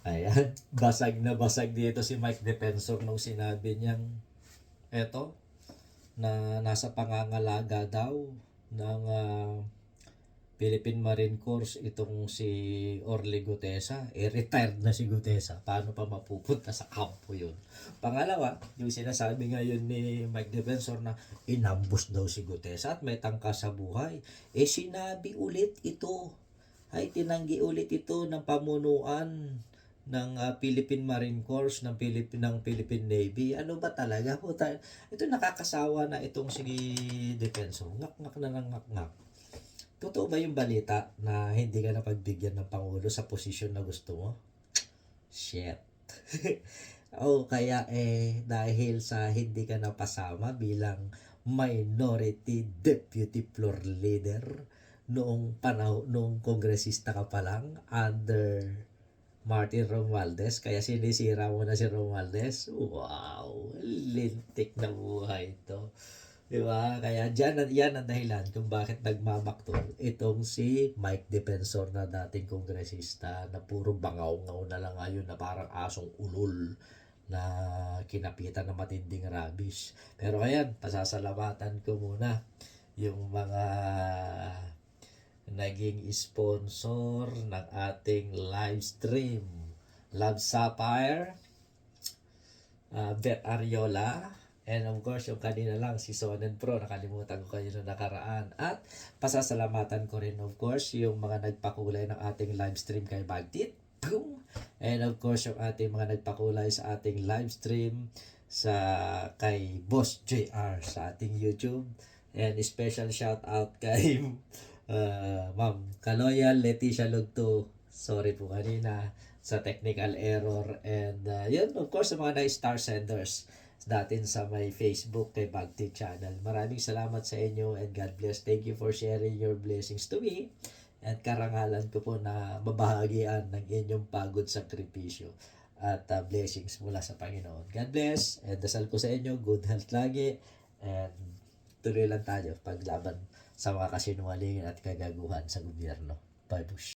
Ayan, basag na basag dito si Mike Defensor nung sinabi niyang eto na nasa pangangalaga daw ng ah, Philippine Marine Corps itong si Orly Gutesa. Eh, retired na si Gutesa. Paano pa mapupunta sa kampo yun? Pangalawa, yung sinasabi ngayon ni Mike Defensor na inambus daw si Gutesa at may tangka sa buhay. Eh, sinabi ulit ito. Ay, tinanggi ulit ito ng pamunuan ng ah, Philippine Marine Corps ng Philippine ng Philippine Navy. Ano ba talaga? Puta, ito nakakasawa na itong si Defensor. Ngak-ngak na ng ngak-ngak. Totoo ba yung balita na hindi ka napagbigyan ng Pangulo sa posisyon na gusto mo? Shit. oh, kaya eh, dahil sa hindi ka napasama bilang minority deputy floor leader noong panahon, noong kongresista ka pa lang under Martin Romualdez, kaya sinisira mo na si Romualdez. Wow, lintik na buhay ito. Di ba? Kaya dyan, yan ang dahilan kung bakit nagmamaktol itong si Mike Defensor na dating kongresista na puro bangaw-ngaw na lang ngayon na parang asong ulol na kinapitan ng matinding rabies. Pero ayan, pasasalamatan ko muna yung mga naging sponsor ng ating live stream. Love Sapphire, uh, Bet Ariola, and of course yung kanina lang si Sonen Pro, nakalimutan ko kayo na nakaraan. At pasasalamatan ko rin of course yung mga nagpakulay ng ating live stream kay Bagtit. Boom! And of course yung ating mga nagpakulay sa ating live stream sa kay Boss JR sa ating YouTube. And special shout out kay uh, Ma'am Kaloyal Leticia Lugto. Sorry po kanina sa technical error. And uh, yun, of course, sa mga na-star senders natin sa may Facebook kay Bagti Channel. Maraming salamat sa inyo and God bless. Thank you for sharing your blessings to me. And karangalan ko po na mabahagian ng inyong pagod sakripisyo at uh, blessings mula sa Panginoon. God bless and dasal ko sa inyo, good health lagi and tuloy lang tayo paglaban sa mga kasinungalingan at kagaguhan sa gobyerno. Bye, Bush.